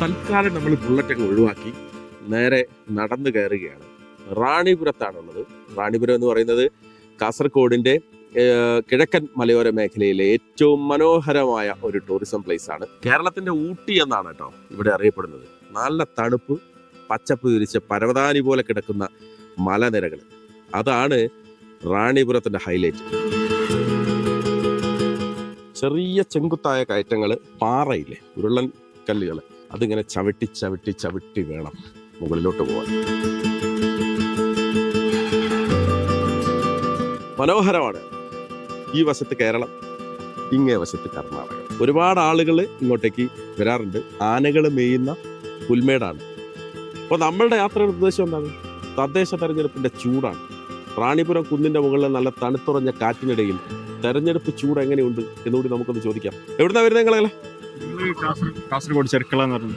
തൽക്കാലം നമ്മൾ ബുള്ളറ്റൊക്കെ ഒഴിവാക്കി. നേരെ നടന്നു കയറുകയാണ്. റാണിപുരത്താണുള്ളത്. റാണിപുരം എന്ന് പറയുന്നത് കാസർഗോഡിന്റെ കിഴക്കൻ മലയോര മേഖലയിലെ ഏറ്റവും മനോഹരമായ ഒരു ടൂറിസം പ്ലേസ് ആണ്. കേരളത്തിന്റെ ഊട്ടി എന്നാണ് കേട്ടോ ഇവിടെ അറിയപ്പെടുന്നത്. നല്ല തണുപ്പ് പച്ചപ്പ് തിരിച്ച് പരവതാനി പോലെ കിടക്കുന്ന മലനിരകൾ. അതാണ് റാണിപുരത്തിന്റെ ഹൈലൈറ്റ് ചെറിയ ചെങ്കുത്തായ കയറ്റങ്ങൾ പാറയില്ലേ ഉരുളൻ കല്ലുകൾ അതിങ്ങനെ ചവിട്ടി ചവിട്ടി ചവിട്ടി വേണം മുകളിലോട്ട് പോകാൻ മനോഹരമാണ് ഈ വശത്ത് കേരളം ഇങ്ങേ വശത്ത് കർണാടക. ഒരുപാട് ആളുകൾ ഇങ്ങോട്ടേക്ക് വരാറുണ്ട്. ആനകൾ മേയുന്ന പുൽമേടാണ്. അപ്പോൾ നമ്മളുടെ യാത്രയുടെ ഉദ്ദേശം എന്താണ്? തദ്ദേശ തെരഞ്ഞെടുപ്പിന്റെ ചൂടാണ്. റാണിപുരം കുന്നിന്റെ മുകളിൽ നല്ല തണുത്തുറഞ്ഞ കാറ്റിനിടയിൽ തെരഞ്ഞെടുപ്പ് ചൂട് എങ്ങനെയുണ്ട് എന്നുകൂടി നമുക്കൊന്ന് ചോദിക്കാം. എവിടുന്നാ വരുന്നത് നിങ്ങളെ? കാസർഗോഡ് കാസർഗോഡ് ചെർക്കള എന്ന് പറഞ്ഞു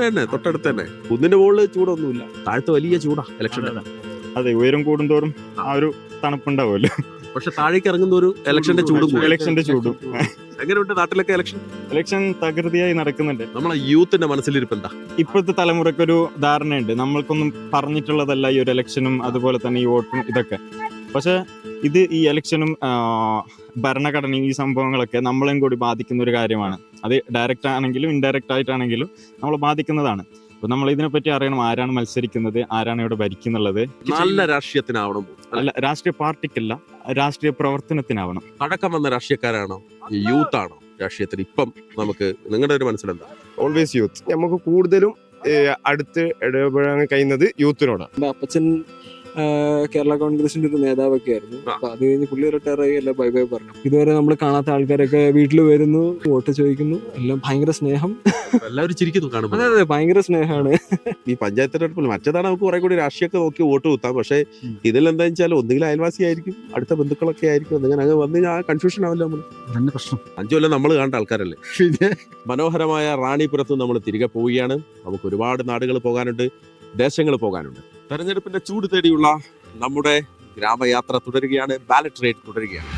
തന്നെ തൊട്ടടുത്ത് തന്നെ. കുന്നിന്റെ മുകളിൽ ചൂടൊന്നുമില്ല. താഴത്ത് വലിയ ചൂടാ ഇലക്ഷൻ അതെ ഉയരം കൂടുന്തോറും ആ ഒരു തണുപ്പുണ്ടാവുമല്ലോ. പക്ഷെ താഴേക്ക് ഇറങ്ങുന്ന ഒരു ഇലക്ഷന്റെ ചൂടും ഇലക്ഷന്റെ ചൂടും. എങ്ങനെയുണ്ട് നാട്ടിലൊക്കെ ഇലക്ഷൻ ഇലക്ഷൻ തകൃതിയായി നടക്കുന്നുണ്ട്. നമ്മളെ യൂത്തിന്റെ മനസ്സിലിരിപ്പ് എന്താ? ഇപ്പോഴത്തെ തലമുറയ്ക്കൊരു ധാരണയുണ്ട്. നമ്മൾക്കൊന്നും പറഞ്ഞിട്ടുള്ളതല്ല ഈ ഒരു ഇലക്ഷനും അതുപോലെ തന്നെ ഈ വോട്ടും ഇതൊക്കെ. പക്ഷെ ഇത് ഈ ഇലക്ഷനും ഭരണഘടന ഭരണഘടനയും ഈ സംഭവങ്ങളൊക്കെ നമ്മളെയും കൂടി ബാധിക്കുന്ന ഒരു കാര്യമാണ്. അത് ഡയറക്റ്റ് ആണെങ്കിലും ഇൻഡയറക്റ്റ് ആയിട്ടാണെങ്കിലും നമ്മളെ ബാധിക്കുന്നതാണ്. അപ്പൊ നമ്മൾ ഇതിനെപ്പറ്റി അറിയണം ആരാണ് മത്സരിക്കുന്നത് ആരാണ് ഇവിടെ ഭരിക്കുന്നുള്ളത്. നല്ല രാഷ്ട്രീയത്തിനാവണം. അല്ല, രാഷ്ട്രീയ പാർട്ടിക്കല്ല രാഷ്ട്രീയ പ്രവർത്തനത്തിനാവണം. പഴക്കം വന്ന രാഷ്ട്രീയക്കാരാണോ? യൂത്ത് ആണോ രാഷ്ട്രീയത്തിൽ? ഇപ്പം നമുക്ക് നിങ്ങളുടെ ഒരു മനസ്സിലെന്താ? ഓൾവേസ് യൂത്ത് നമുക്ക് കൂടുതലും അടുത്ത് ഇടപെടാൻ കഴിയുന്നത് യൂത്തിനോടാണ്. അപ്പച്ചൻ കേരള കോൺഗ്രസിന്റെ ഒരു നേതാവൊക്കെ ആയിരുന്നു. അപ്പൊ അത് കഴിഞ്ഞ് പുള്ളി റിട്ടയർ ആയി എല്ലാം ബൈ ബൈ പറഞ്ഞു. ഇതുവരെ നമ്മൾ കാണാത്ത ആൾക്കാരൊക്കെ വീട്ടിൽ വരുന്നു വോട്ട് ചോദിക്കുന്നു. എല്ലാം ഭയങ്കര സ്നേഹം. എല്ലാവരും ചിരിക്കുന്നു കാണുമ്പോൾ അതെ അതെ ഭയങ്കര സ്നേഹമാണ്. ഈ പഞ്ചായത്ത് തെരഞ്ഞെടുപ്പിൽ മറ്റേതാണ് നമുക്ക് കുറെ കൂടി രാഷ്ട്രീയമൊക്കെ നോക്കി വോട്ട് കുത്താം. പക്ഷേ ഇതിൽ ഇതിലെന്താ വെച്ചാൽ ഒന്നുകിൽ അയൽവാസി ആയിരിക്കും അടുത്ത ബന്ധുക്കളൊക്കെ ആയിരിക്കും അങ്ങനെ അങ്ങ് വന്ന് കഴിഞ്ഞാൽ കൺഫ്യൂഷൻ ആവില്ല നമ്മൾ തന്നെ പ്രശ്നം. അഞ്ചു കൊല്ലം നമ്മൾ കാണേണ്ട ആൾക്കാരല്ലേ? പിന്നെ? മനോഹരമായ റാണിപുരത്ത് നമ്മൾ തിരികെ പോവുകയാണ്. നമുക്ക് ഒരുപാട് നാടുകൾ പോകാനുണ്ട് ദേശങ്ങൾ പോകാനുണ്ട്. തെരഞ്ഞെടുപ്പിന്റെ ചൂട് തേടിയുള്ള നമ്മുടെ ഗ്രാമയാത്ര തുടരുകയാണ് ബാലറ്റ് റേറ്റ് തുടരുകയാണ്.